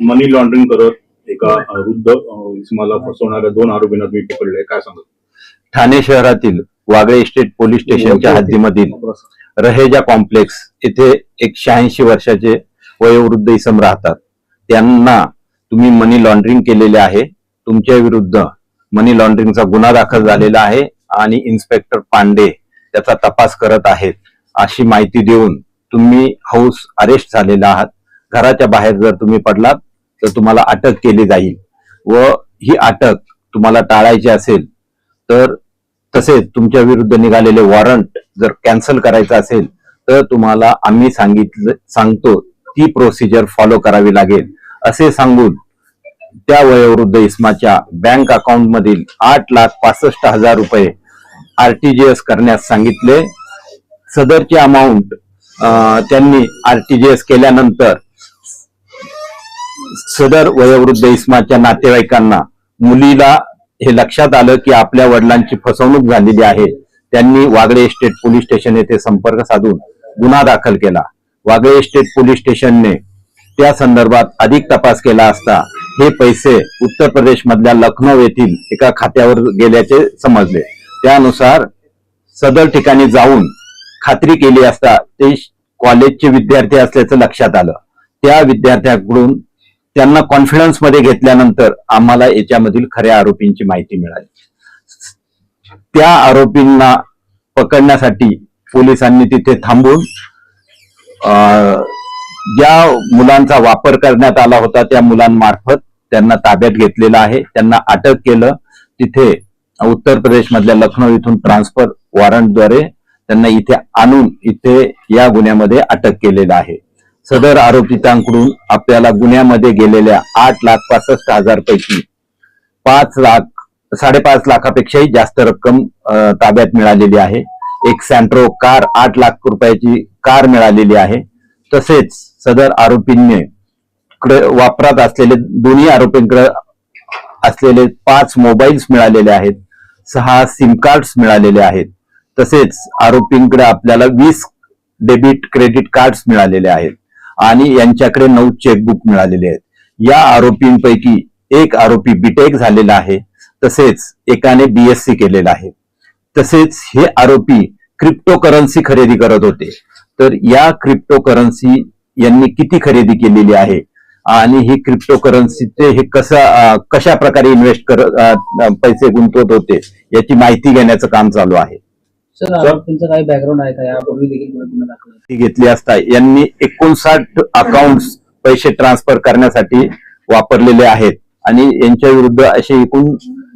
मनी laundering करत एका वृद्ध इसमाला फसवणाऱ्या दोन आरोपींना तुम्ही पकडले काय सांगत ठाणे शहरातील वागळे इस्टेट पोलीस स्टेशनच्या हद्दीमधील रहेजा कॉम्प्लेक्स येथे एक शहाऐंशी वर्षाचे वयोवृद्ध इसम राहतात. त्यांना तुम्ही मनी लॉन्ड्रिंग केलेले आहे. तुमच्या विरुद्ध मनी लॉन्ड्रिंगचा गुन्हा दाखल झालेला आहे आणि इन्स्पेक्टर पांडे त्याचा तपास करत आहेत. अशी माहिती देऊन तुम्ही हाऊस अरेस्ट झालेला आहात. घराच्या बाहेर जर तुम्ही पडलात तर तुम्हाला अटक केली जाईल. व ही अटक तुम्हाला टाळायची असेल तर तसेच तुमच्या विरुद्ध निघालेले वॉरंट जर कॅन्सल करायचं असेल तर तुम्हाला आम्ही सांगितलं सांगतो ती प्रोसिजर फॉलो करावी लागेल. असे सांगून त्या वयोवृद्ध इस्माच्या बँक अकाउंट मधील आठ लाख पासष्ट हजार रुपये आरटीजीएस करण्यास सांगितले. सदरची अमाऊंट त्यांनी आरटीजीएस केल्यानंतर सदर वयोवृद्ध इस्माच्या नातेवाईकांना मुलीला हे लक्षात आलं की आपल्या वडिलांची फसवणूक झालेली आहे. त्यांनी वागळे स्टेट पोलीस स्टेशन येथे संपर्क साधून गुन्हा दाखल केला. वागळे स्टेट पोलीस स्टेशनने त्या संदर्भात अधिक तपास केला असता हे पैसे उत्तर प्रदेश मधल्या लखनौ येथील एका खात्यावर गेल्याचे समजले. त्यानुसार सदर ठिकाणी जाऊन खात्री केली असता ते कॉलेजचे विद्यार्थी असल्याचं लक्षात आलं. त्या विद्यार्थ्याकडून त्यांना कॉन्फिडन्समध्ये घेतल्यानंतर आम्हाला याच्यामधील खऱ्या आरोपींची माहिती मिळाली. त्या आरोपींना पकडण्यासाठी पोलिसांनी तिथे थांबून अं, ज्या मुलांचा वापर करण्यात आला होता त्या मुलांमार्फत त्यांना ताब्यात घेतलेलं आहे. त्यांना अटक केलं. तिथे उत्तर प्रदेश मधल्या लखनौ इथून ट्रान्सफर वॉरंटद्वारे त्यांना इथे आणून इथे या गुन्ह्यामध्ये अटक केलेलं आहे. सदर आरोपितांकडून आपल्याला गुन्ह्यामध्ये गेलेल्या आठ लाख पासष्ट हजार पैकी पाच लाख साडेपाच लाखापेक्षाही जास्त रक्कम ताब्यात मिळालेली आहे. एक सँट्रो कार आठ लाख रुपयाची कार मिळालेली आहे. तसेच सदर आरोपींनी कडे वापरात असलेले दोन्ही आरोपींकडे असलेले पाच मोबाईल्स मिळालेले आहेत. सहा सिम कार्ड्स मिळालेले आहेत. तसेच आरोपींकडे आपल्याला वीस डेबिट क्रेडिट कार्ड्स मिळालेले आहेत. आणि यांच्याकडे नऊ चेकबुक मिळालेले आहेत. या आरोपींपैकी एक आरोपी बीटेक झालेला आहे. तसेच एकाने बीएससी केलेला आहे. तसेच हे आरोपी क्रिप्टो करन्सी खरेदी करत होते. तर या क्रिप्टो करन्सी यांनी किती खरेदी केलेली आहे? आणि ही क्रिप्टो करन्सीचे हे कसं कशा प्रकारे इन्व्हेस्ट कर पैसे गुंतवत होते? याची माहिती घेण्याचं काम चालू आहे. सर? आरोपींचं काही बॅकग्राऊंड आहे का? यापूर्वी देखील कोणी गुन्हा दाखल आहे? ती घेतली असता. यांनी एकोणसाठ अकाउंट पैसे ट्रान्सफर करण्यासाठी वापरलेले आहेत. आणि यांच्या विरुद्ध असे एकूण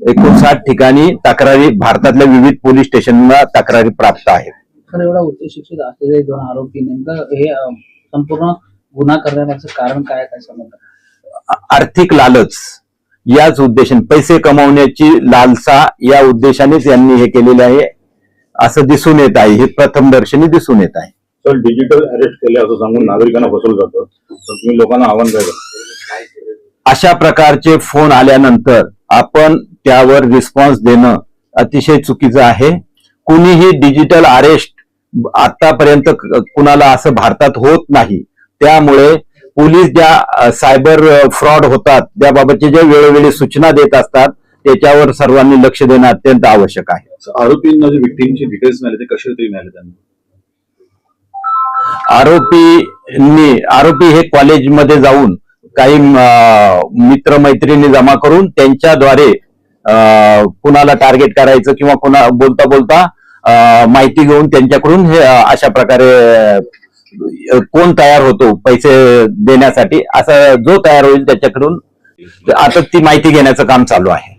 एकोणसाठ ठिकाणी तक्रारी भारतातल्या विविध पोलीस स्टेशनला तक्रारी प्राप्त आहेत. सर एवढा उच्च शिक्षित असलेले दोन आरोपी नेमकं हे अं, संपूर्ण गुन्हा करण्यामागचं कारण काय काय समजलं आर्थिक लालच याच उद्देशाने पैसे कमवण्याची लालसा या उद्देशानेच यांनी हे केलेले आहे. असं दिसून येत आहे हे प्रथम दर्शनी दिसून येत आहे. सर डिजिटल अरेस्ट केले असं सांगून नागरिकांना फसवलं जातं. तर तुम्ही लोकांना आव्हान काय? अशा प्रकारचे फोन आल्यानंतर आपण त्यावर रिस्पॉन्स देणं अतिशय चुकीचं आहे. कुणीही डिजिटल अरेस्ट आतापर्यंत कुणाला असं भारतात होत नाही. त्यामुळे पोलीस ज्या सायबर फ्रॉड होतात त्याबाबतचे ज्या वेळोवेळी सूचना देत असतात त्याच्यावर सर्वांनी लक्ष देणं अत्यंत आवश्यक आहे. आरोपींना जे विक्टीमचे डिटेल्स मिळाले ते कसे तरी मिळाले त्यांना? आरोपींनी आरोपी हे कॉलेजमध्ये जाऊन काही मित्र मैत्रिणी जमा करून त्यांच्याद्वारे कुणाला टार्गेट करायचं किंवा कुणा बोलता बोलता माहिती घेऊन त्यांच्याकडून हे अशा प्रकारे कोण तयार होतो पैसे देण्यासाठी असा जो तयार होईल त्याच्याकडून आता ती माहिती घेण्याचं काम चालू आहे.